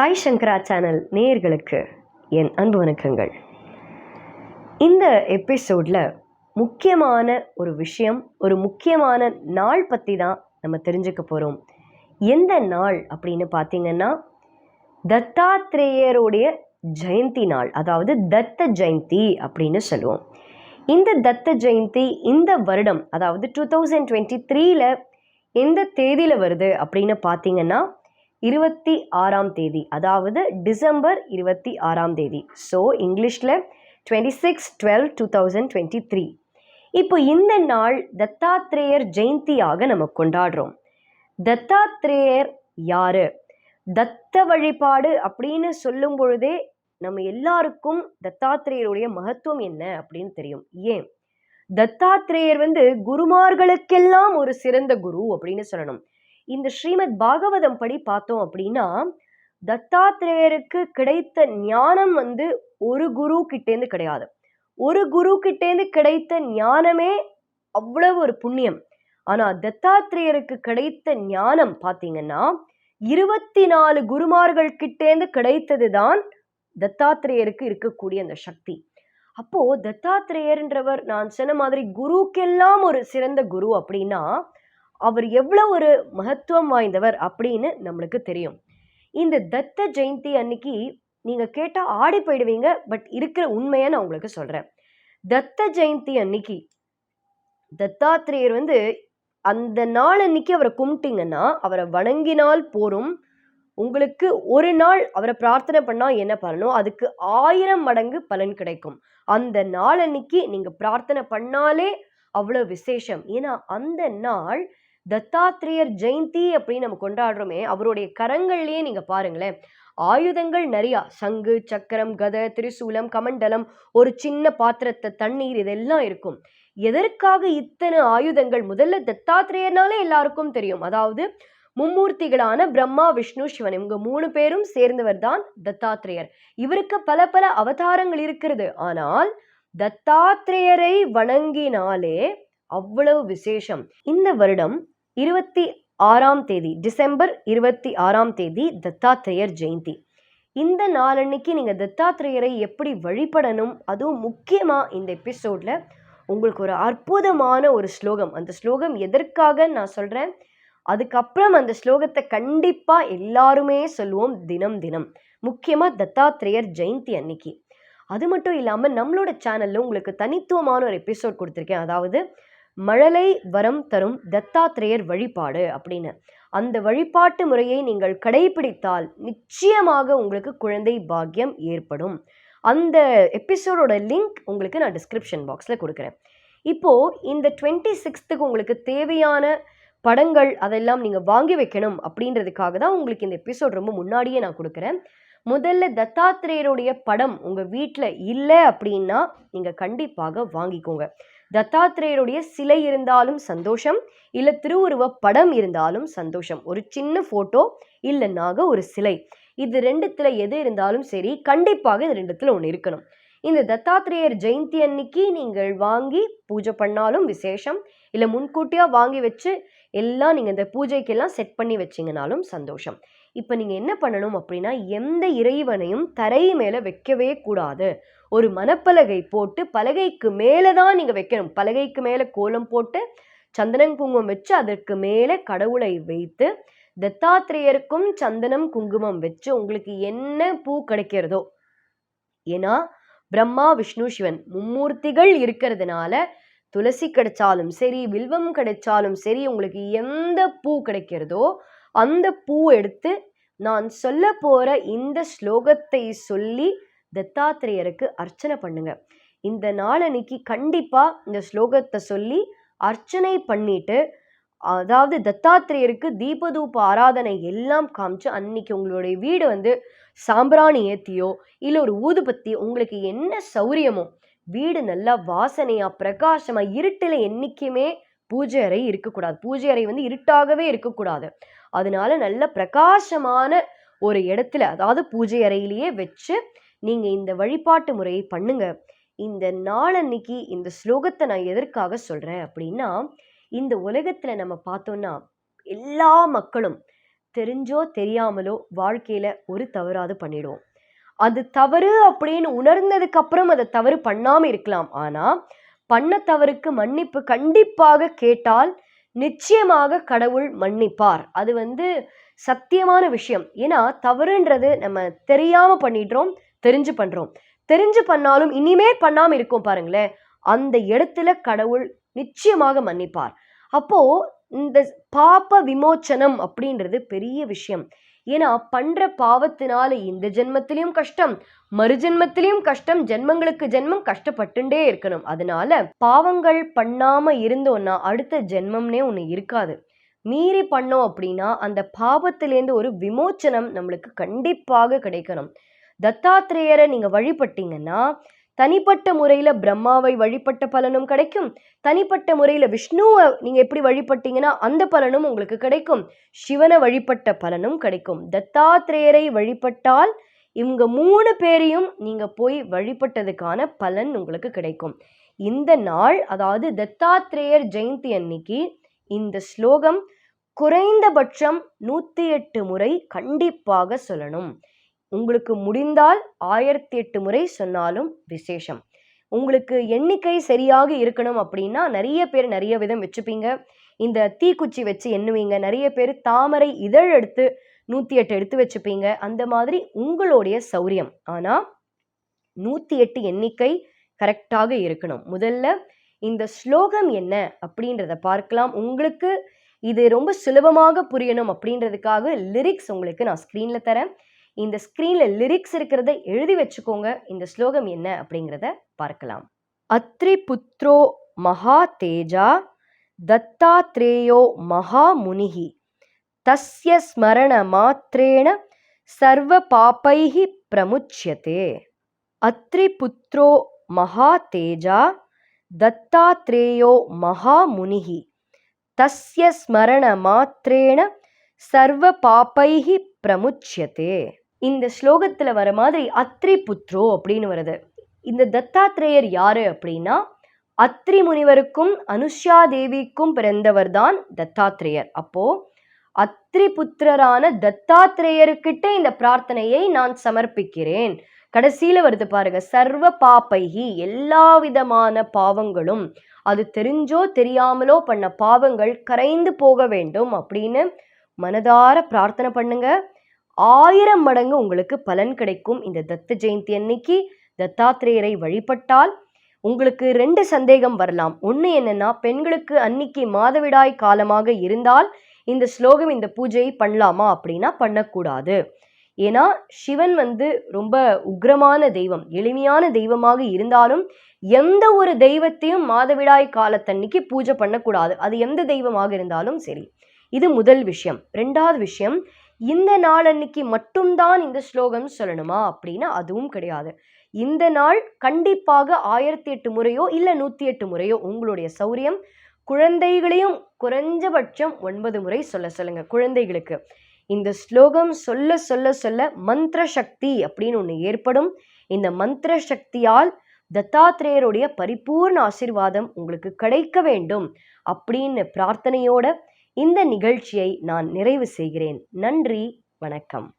சாய் சங்கரா channel நேயர்களுக்கு என் அன்பு வணக்கங்கள். இந்த எபிசோடில் முக்கியமான ஒரு விஷயம் ஒரு முக்கியமான நாள் பற்றி தான் நம்ம தெரிஞ்சுக்க போகிறோம் எந்த நாள் அப்படின்னு பார்த்தீங்கன்னா தத்தாத்ரேயருடைய ஜெயந்தி நாள் அதாவது தத்த ஜெயந்தி அப்படின்னு சொல்லுவோம். இந்த தத்த ஜெயந்தி இந்த வருடம் அதாவது டூ தௌசண்ட் டுவெண்ட்டி த்ரீல எந்த தேதியில் வருது அப்படின்னு பார்த்தீங்கன்னா இருபத்தி ஆறாம் தேதி அதாவது டிசம்பர் இருபத்தி ஆறாம் தேதி. ஸோ இங்கிலீஷில் twenty six twelve two thousand twenty three இப்போ இந்த நாள் தத்தாத்ரேயர் ஜெயந்தியாக நம்ம கொண்டாடுறோம். தத்தாத்ரேயர் யாரு? தத்த வழிபாடு அப்படின்னு சொல்லும் பொழுதே நம்ம எல்லாருக்கும் தத்தாத்ரேயருடைய மகத்துவம் என்ன அப்படின்னு தெரியும். ஏன்? தத்தாத்ரேயர் வந்து குருமார்களுக்கெல்லாம் ஒரு சிறந்த குரு அப்படின்னு சொல்லணும். இந்த ஸ்ரீமத் பாகவதம் படி பார்த்தோம் அப்படின்னா தத்தாத்ரேயருக்கு கிடைத்த ஞானம் வந்து ஒரு குரு கிட்டேந்து கிடையாது. ஒரு குரு கிட்டேந்து கிடைத்த ஞானமே அவ்வளவு ஒரு புண்ணியம். ஆனால் தத்தாத்ரேயருக்கு கிடைத்த ஞானம் பார்த்தீங்கன்னா இருபத்தி நாலு குருமார்கள் கிட்டேந்து கிடைத்தது தான் தத்தாத்ரேயருக்கு இருக்கக்கூடிய அந்த சக்தி. அப்போ தத்தாத்ரேயர்ன்றவர் நான் சொன்ன மாதிரி குருக்கெல்லாம் ஒரு சிறந்த குரு அப்படின்னா அவர் எவ்வளோ ஒரு மகத்துவம் வாய்ந்தவர் அப்படின்னு நம்மளுக்கு தெரியும். இந்த தத்த ஜெயந்தி அன்னைக்கு நீங்கள் கேட்டால் ஆடி போயிடுவீங்க பட் இருக்கிற உண்மையை நான் உங்களுக்கு சொல்கிறேன் தத்த ஜெயந்தி அன்னைக்கு தத்தாத்திரேயர் வந்து அந்த நாள் அன்னைக்கு அவரை கும்பிட்டீங்கன்னா அவரை வணங்கினால் போரும் உங்களுக்கு ஒரு நாள் அவரை பிரார்த்தனை பண்ணால் என்ன பண்ணணும் அதுக்கு ஆயிரம் மடங்கு பலன் கிடைக்கும். அந்த நாள் அன்னைக்கு நீங்கள் பிரார்த்தனை பண்ணாலே அவ்வளோ விசேஷம். ஏன்னா அந்த நாள் தத்தாத்ரேயர் ஜெயந்தி அப்படின்னு நம்ம கொண்டாடுறோமே அவருடைய கரங்கள்லேயே நீங்கள் பாருங்களேன். ஆயுதங்கள் நிறையா சங்கு சக்கரம் கதை திரிசூலம் கமண்டலம் ஒரு சின்ன பாத்திரத்தை தண்ணீர் இதெல்லாம் இருக்கும். எதற்காக இத்தனை ஆயுதங்கள்? முதல்ல தத்தாத்ரேயர்னாலே எல்லாருக்கும் தெரியும். அதாவது மும்மூர்த்திகளான பிரம்மா விஷ்ணு சிவன் இவங்க மூணு பேரும் சேர்ந்தவர் தான் தத்தாத்ரேயர் இவருக்கு பல பல அவதாரங்கள் இருக்கிறது. ஆனால் தத்தாத்ரேயரை வணங்கினாலே அவ்வளவு விசேஷம். இந்த வருடம் இருபத்தி ஆறாம் தேதி டிசம்பர் இருபத்தி ஆறாம் தேதி தத்தாத்ரேயர் ஜெயந்தி. இந்த நாளன்னைக்கு நீங்கள் தத்தாத்ரேயரை எப்படி வழிபடணும்? அதுவும் முக்கியமாக இந்த எபிசோடில் உங்களுக்கு ஒரு அற்புதமான ஒரு ஸ்லோகம். அந்த ஸ்லோகம் எதற்காக நான் சொல்கிறேன் அதுக்கப்புறம் அந்த ஸ்லோகத்தை கண்டிப்பாக எல்லாருமே சொல்லுவோம் தினம் தினம். முக்கியமாக தத்தாத்ரேயர் ஜெயந்தி அன்னைக்கு. அது மட்டும் இல்லாமல் நம்மளோட சேனலில் உங்களுக்கு தனித்துவமான ஒரு எபிசோட் கொடுத்துருக்கேன். அதாவது மழலை வரம் தரும் தத்தாத்ரேயர் வழிபாடு அப்படின்னு. அந்த வழிபாட்டு முறையை நீங்கள் கடைபிடித்தால் நிச்சயமாக உங்களுக்கு குழந்தை பாக்கியம் ஏற்படும். அந்த எபிசோடோட லிங்க் உங்களுக்கு நான் டிஸ்கிரிப்ஷன் பாக்ஸில் கொடுக்குறேன். இப்போது இந்த டுவெண்ட்டி சிக்ஸ்த்துக்கு உங்களுக்கு தேவையான படங்கள் அதெல்லாம் நீங்கள் வாங்கி வைக்கணும் அப்படின்றதுக்காக தான் உங்களுக்கு இந்த எபிசோட் ரொம்ப முன்னாடியே நான் கொடுக்குறேன். முதல்ல தத்தாத்ரேயருடைய படம் உங்கள் வீட்டில் இல்லை அப்படின்னா நீங்கள் கண்டிப்பாக வாங்கிக்கோங்க. தத்தாத்ரேயருடைய சிலை இருந்தாலும் சந்தோஷம் இல்லை திருவுருவ படம் இருந்தாலும் சந்தோஷம். ஒரு சின்ன ஃபோட்டோ இல்லைனாக ஒரு சிலை. இது ரெண்டுத்துல எது இருந்தாலும் சரி கண்டிப்பாக இது ரெண்டுத்துல ஒன்று இருக்கணும். இந்த தத்தாத்ரேயர் ஜெயந்தி அன்னைக்கு நீங்கள் வாங்கி பூஜை பண்ணாலும் விசேஷம் இல்லை முன்கூட்டியாக வாங்கி வச்சு எல்லாம் நீங்கள் இந்த பூஜைக்கெல்லாம் செட் பண்ணி வச்சிங்கனாலும் சந்தோஷம். இப்போ நீங்கள் என்ன பண்ணணும் அப்படின்னா எந்த இறைவனையும் தரை மேலே வைக்கவே கூடாது. ஒரு மணப்பலகை போட்டு பலகைக்கு மேலே தான் நீங்கள் வைக்கணும். பலகைக்கு மேலே கோலம் போட்டு சந்தனம் குங்குமம் வச்சு அதற்கு மேலே கடவுளை வைத்து தத்தாத்திரேயருக்கும் சந்தனம் குங்குமம் வச்சு உங்களுக்கு என்ன பூ கிடைக்கிறதோ ஏன்னா பிரம்மா விஷ்ணு சிவன் மும்மூர்த்திகள் இருக்கிறதுனால துளசி கிடைச்சாலும் சரி வில்வம் கிடைச்சாலும் சரி உங்களுக்கு எந்த பூ கிடைக்கிறதோ அந்த பூ எடுத்து நான் சொல்ல போகிற இந்த ஸ்லோகத்தை சொல்லி தத்தாத்திரேயருக்கு அர்ச்சனை பண்ணுங்க. இந்த நாளன்னைக்கு கண்டிப்பாக இந்த ஸ்லோகத்தை சொல்லி அர்ச்சனை பண்ணிட்டு அதாவது தத்தாத்திரேயருக்கு தீபதூப ஆராதனை எல்லாம் காமிச்சு அன்னைக்கு உங்களுடைய வீடு வந்து சாம்பிராணி ஏத்தியோ இல்லை ஒரு ஊதுபத்தி உங்களுக்கு என்ன சௌரியமோ வீடு நல்லா வாசனையா பிரகாசமா இருட்டில் என்றைக்குமே பூஜை அறை இருக்கக்கூடாது. பூஜை அறை வந்து இருட்டாகவே இருக்கக்கூடாது. அதனால நல்ல பிரகாசமான ஒரு இடத்துல அதாவது பூஜை அறையிலேயே வச்சு நீங்கள் இந்த வழிபாட்டு முறையை பண்ணுங்க. இந்த நாளன்னைக்கு இந்த ஸ்லோகத்தை நான் எதற்காக சொல்கிறேன் அப்படின்னா இந்த உலகத்தில் நம்ம பார்த்தோன்னா எல்லா மக்களும் தெரிஞ்சோ தெரியாமலோ வாழ்க்கையில் ஒரு தவறாது பண்ணிடுவோம். அது தவறு அப்படின்னு உணர்ந்ததுக்கு அப்புறம் அதை தவறு பண்ணாமல் இருக்கலாம். ஆனால் பண்ண தவறுக்கு மன்னிப்பு கண்டிப்பாக கேட்டால் நிச்சயமாக கடவுள் மன்னிப்பார். அது வந்து சத்தியமான விஷயம். ஏன்னா தவறுன்றது நம்ம தெரியாம பண்ணிடுறோம் தெரிஞ்சு பண்றோம். தெரிஞ்சு பண்ணாலும் இனிமே பண்ணாம இருக்கும் பாருங்களேன். அந்த இடத்துல கடவுள் நிச்சயமாக மன்னிப்பார். அப்போ இந்த பாப்ப விமோச்சனம் அப்படின்றது பெரிய விஷயம். ஏன்னா பண்ற பாவத்தினால இந்த ஜென்மத்திலையும் கஷ்டம் மறுஜென்மத்திலையும் கஷ்டம் ஜென்மங்களுக்கு ஜென்மம் கஷ்டப்பட்டுண்டே இருக்கணும். அதனால பாவங்கள் பண்ணாம இருந்தோன்னா அடுத்த ஜென்மம்னே ஒன்று இருக்காது. மீறி பண்ணோம் அப்படின்னா அந்த பாவத்திலேருந்து ஒரு விமோச்சனம் நம்மளுக்கு கண்டிப்பாக கிடைக்கணும். தத்தாத்திரேயரை நீங்கள் வழிபட்டீங்கன்னா தனிப்பட்ட முறையில் பிரம்மாவை வழிபட்ட பலனும் கிடைக்கும். தனிப்பட்ட முறையில் விஷ்ணுவை நீங்கள் எப்படி வழிபட்டீங்கன்னா அந்த பலனும் உங்களுக்கு கிடைக்கும். சிவனை வழிபட்ட பலனும் கிடைக்கும். தத்தாத்திரேயரை வழிபட்டால் இவங்க மூணு பேரையும் நீங்கள் போய் வழிபட்டதுக்கான பலன் உங்களுக்கு கிடைக்கும். இந்த நாள் அதாவது தத்தாத்திரேயர் ஜெயந்தி அன்னைக்கு இந்த ஸ்லோகம் குறைந்தபட்சம் நூற்றி எட்டு முறை கண்டிப்பாக சொல்லணும். உங்களுக்கு முடிந்தால் ஆயிரத்தி எட்டு முறை சொன்னாலும் விசேஷம். உங்களுக்கு எண்ணிக்கை சரியாக இருக்கணும் அப்படின்னா நிறைய பேர் நிறைய விதம் வச்சுப்பீங்க. இந்த தீக்குச்சி வச்சு எண்ணுவீங்க. நிறைய பேர் தாமரை இதழ் எடுத்து நூற்றி எட்டு எடுத்து வச்சுப்பீங்க. அந்த மாதிரி உங்களுடைய சௌரியம். ஆனால் நூற்றி எட்டு எண்ணிக்கை கரெக்டாக இருக்கணும். முதல்ல இந்த ஸ்லோகம் என்ன அப்படின்றத பார்க்கலாம். உங்களுக்கு இது ரொம்ப சுலபமாக புரியணும் அப்படின்றதுக்காக லிரிக்ஸ் உங்களுக்கு நான் ஸ்க்ரீனில் தரேன். இந்த ஸ்க்ரீனில் லிரிக்ஸ் இருக்கிறத எழுதி வச்சுக்கோங்க. இந்த ஸ்லோகம் என்ன அப்படிங்கிறத பார்க்கலாம். அத்ரி புத்ரோ மகா தேஜா தத்தாத்ரேயோ மகா முனிகி. தஸ்ய ஸ்மரண மாத்திரேண சர்வ பாப்பைஹி பிரமுச்சியதே அத்ரி புத்ரோ மகா தேஜா தத்தாத்ரேயோ மகா முனிகி. தஸ்ய ஸ்மரண மாத்திரேண சர்வ பாப்பைஹி பிரமுச்சியதே இந்த ஸ்லோகத்தில் வர மாதிரி அத்ரி புத்ரோ அப்படின்னு வருது. இந்த தத்தாத்ரேயர் யாரு அப்படின்னா அத்ரி முனிவருக்கும் அனுஷ்யா தேவிக்கும் பிறந்தவர் தான் தத்தாத்ரேயர். அப்போ அத்ரி புத்திரரான தத்தாத்ரேயருக்கிட்ட இந்த பிரார்த்தனையை நான் சமர்ப்பிக்கிறேன். கடைசியில வருது பாருங்க சர்வ பாப்பைகி எல்லா விதமான பாவங்களும் அது தெரிஞ்சோ தெரியாமலோ பண்ண பாவங்கள் கரைந்து போக வேண்டும் அப்படின்னு மனதார பிரார்த்தனை பண்ணுங்க. ஆயிரம் மடங்கு உங்களுக்கு பலன் கிடைக்கும். இந்த தத்த ஜெயந்தி அன்னைக்கு தத்தாத்திரேயரை வழிபட்டால் உங்களுக்கு ரெண்டு சந்தேகம் வரலாம். ஒன்று என்னன்னா பெண்களுக்கு அன்னைக்கு மாதவிடாய் காலமாக இருந்தால் இந்த ஸ்லோகம் இந்த பூஜையை பண்ணலாமா அப்படின்னா பண்ணக்கூடாது. ஏன்னா சிவன் வந்து ரொம்ப உக்ரமான தெய்வம் எளிமையான தெய்வமாக இருந்தாலும் எந்த ஒரு தெய்வத்தையும் மாதவிடாய் காலத்தன்னைக்கு பூஜை பண்ணக்கூடாது. அது எந்த தெய்வமாக இருந்தாலும் சரி. இது முதல் விஷயம். ரெண்டாவது விஷயம் இந்த நாள் அன்னைக்கு மட்டும்தான் இந்த ஸ்லோகம் சொல்லணுமா? அப்படின்னா அதுவும் கிடையாது. இந்த நாள் கண்டிப்பாக ஆயிரத்தி எட்டு முறையோ இல்லை நூற்றி எட்டு முறையோ உங்களுடைய சௌரியம் குழந்தைகளையும் குறைஞ்சபட்சம் ஒன்பது முறை சொல்ல சொல்லுங்கள் குழந்தைகளுக்கு. இந்த ஸ்லோகம் சொல்ல சொல்ல சொல்ல மந்திர சக்தி அப்படின்னு ஒன்று ஏற்படும். இந்த மந்திர சக்தியால் தத்தாத்திரேயருடைய பரிபூர்ண ஆசிர்வாதம் உங்களுக்கு கிடைக்க வேண்டும் அப்படின்னு பிரார்த்தனையோட இந்த நிகழ்ச்சியை நான் நிறைவு செய்கிறேன். நன்றி வணக்கம்.